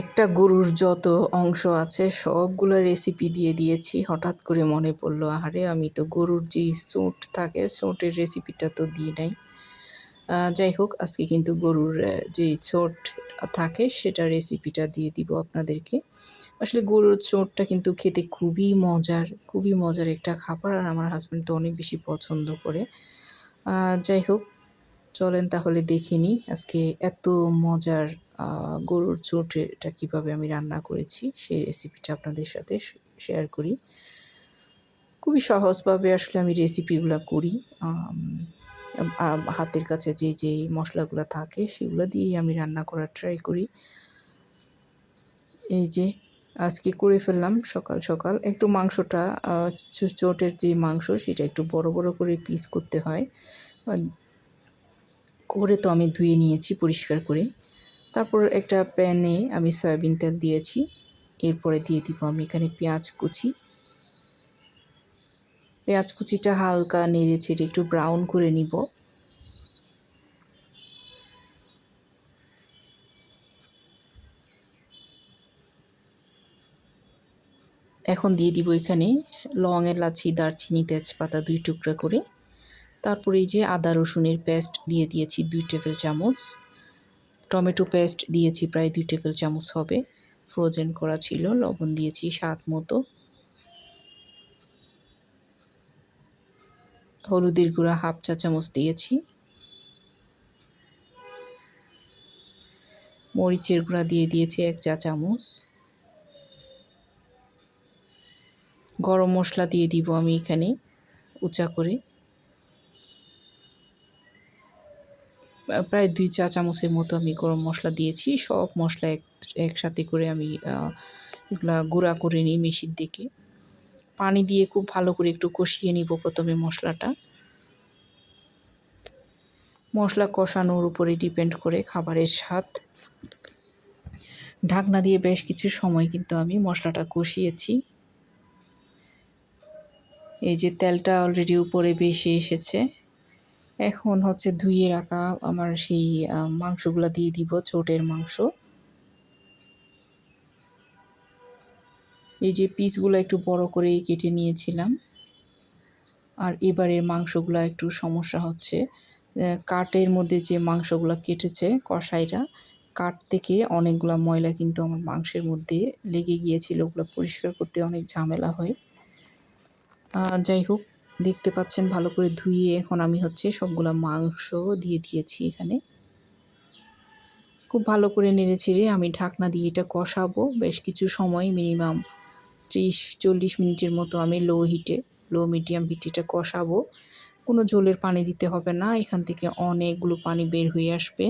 একটা গরুর যত অংশ আছে, সবগুলো রেসিপি দিয়ে দিয়েছি। হঠাৎ করে মনে পড়ল আরে আমি তো গরুর যে সোঁট থাকে সোঁটের রেসিপিটা তো দিই নাই। যাই হোক, আজকে কিন্তু গরুর যে ছোট থাকে, সেটা রেসিপিটা দিয়ে দিব আপনাদেরকে। আসলে গরুর চোটটা কিন্তু খেতে খুবই মজার খুবই মজার একটা খাবার, আর আমার হাজব্যান্ড তো অনেক বেশি পছন্দ করে। যাই হোক চলেন তাহলে দেখে নিই আজকে এত মজার গরুর চোটটা কীভাবে আমি রান্না করেছি, সেই রেসিপিটা আপনাদের সাথে শেয়ার করি। খুবই সহজভাবে আসলে আমি রেসিপিগুলো করি হাতের কাছে যে যে মশলাগুলো থাকে সেগুলো দিয়েই আমি রান্না করার ট্রাই করি। এই যে, আজকে করে ফেললাম সকাল সকাল। একটু মাংসটা চোটের যে মাংস সেটা একটু বড় বড় করে পিস করতে হয়। করে তো আমি ধুয়ে নিয়েছি পরিষ্কার করে। তারপর একটা প্যানে আমি সয়াবিন তেল দিয়েছি। এরপরে দিয়ে দিব আমি এখানে পেঁয়াজ কুচি। পেঁয়াজ কুচিটা হালকা নেড়ে ছেড়ে একটু ব্রাউন করে নিব। এখন দিয়ে দিব এখানে লং এলাচি, দারচিনি, তেজপাতা দুই টুকরা করে। তারপরে এই যে আদা রসুনের পেস্ট দিয়ে দিয়েছি দুই টেবিল চামচ। টমেটো পেস্ট দিয়েছি প্রায় দুই টেবিল চামচ হবে। ফ্রোজেন করা ছিল, লবণ দিয়েছি স্বাদ মতো। হলুদের গুঁড়া হাফ চা চামচ দিয়েছি। মরিচের গুঁড়া দিয়ে দিয়েছি এক চা চামচ। গরম মশলা দিয়ে দিব আমি এখানে উঁচা করে। প্রায় দুই চা চামচের মতো আমি গরম মশলা দিয়েছি। সব মশলা এক, একসাথে করে আমি এগুলা গুঁড়া করে নিই মেশিন দিকে পানি দিয়ে খুব ভালো করে একটু কষিয়ে নিব প্রথমে মশলাটা। মশলা কষানোর উপরে ডিপেন্ড করে খাবারের স্বাদ। ঢাকনা দিয়ে বেশ কিছু সময় কিন্তু আমি মশলাটা কষিয়েছি। এই যে তেলটা অলরেডি উপরে বেশি এসেছে। এখন হচ্ছে ধুয়ে রাখা আমার সেই মাংসগুলো দিয়ে দিব ছোটের মাংস। এই যে পিসগুলো একটু বড় করে কেটে নিয়েছিলাম। আর এবারের মাংসগুলো একটু সমস্যা হচ্ছে। কাটের মধ্যে যে মাংসগুলো কেটেছে কসাইরা কাঠ থেকে অনেকগুলো ময়লা কিন্তু আমার মাংসের মধ্যে লেগে গিয়েছিল। ওগুলো পরিষ্কার করতে অনেক ঝামেলা হয়। যাই হোক দেখতে পাচ্ছেন ভালো করে ধুয়ে এখন আমি হচ্ছে সবগুলা মাংস দিয়ে দিয়েছি এখানে। খুব ভালো করে নেড়ে ছেড়ে আমি ঢাকনা দিয়ে এটা কষাবো। বেশ কিছু সময় মিনিমাম ত্রিশ, চল্লিশ মিনিটের মতো আমি লো হিটে লো মিডিয়াম হিটে এটা কষাবো। কোনো ঝোলের পানি দিতে হবে না। এখান থেকে অনেকগুলো পানি বের হয়ে আসবে।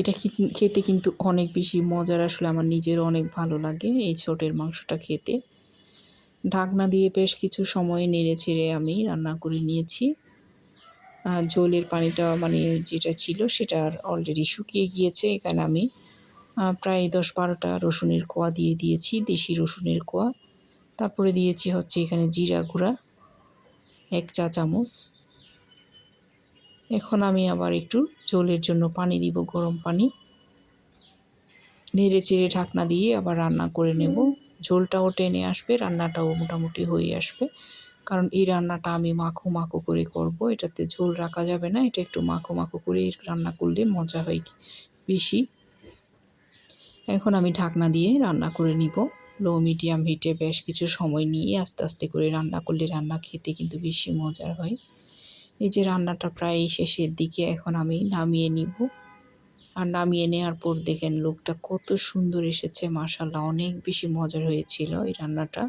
এটা খেতে কিন্তু অনেক বেশি মজার, আসলে আমার নিজের অনেক ভালো লাগে এই ছোটের মাংসটা খেতে। ঢাকনা দিয়ে বেশ কিছু সময় নেড়ে ছেড়ে আমি রান্না করে নিয়েছি। ঝোলের পানিটা মানে যেটা ছিল সেটা অলরেডি শুকিয়ে গিয়েছে, এখানে আমি প্রায় দশ বারোটা রসুনের কোয়া দিয়ে দিয়েছি, দেশি রসুনের কোয়া। তারপরে দিয়েছি হচ্ছে এখানে জিরা গুঁড়া, এক চা চামচ এখন আমি আবার একটু ঝোলের জন্য পানি দিব, গরম পানি। নেড়ে চেড়ে ঢাকনা দিয়ে আবার রান্না করে নেব। ঝোলটাও টেনে আসবে, রান্নাটাও মোটামুটি হয়ে আসবে। কারণ এই রান্নাটা আমি মাখো মাখো করে করব, এটাতে ঝোল রাখা যাবে না, এটা একটু মাখো মাখো করে রান্না করলে মজা হয় বেশি। এখন আমি ঢাকনা দিয়ে রান্না করে নিব। লো, মিডিয়াম হিটে বেশ কিছু সময় নিয়ে আস্তে আস্তে করে রান্না করলে রান্না খেতে কিন্তু বেশি মজার হয়। এই যে রান্নাটা প্রায় শেষের দিকে এখন আমি নামিয়ে নিব। আর নামিয়ে নেওয়ার পর দেখেন লোকটা কত সুন্দর এসেছে মাশাল্লাহ অনেক বেশি মজার হয়েছিল এই রান্নাটা।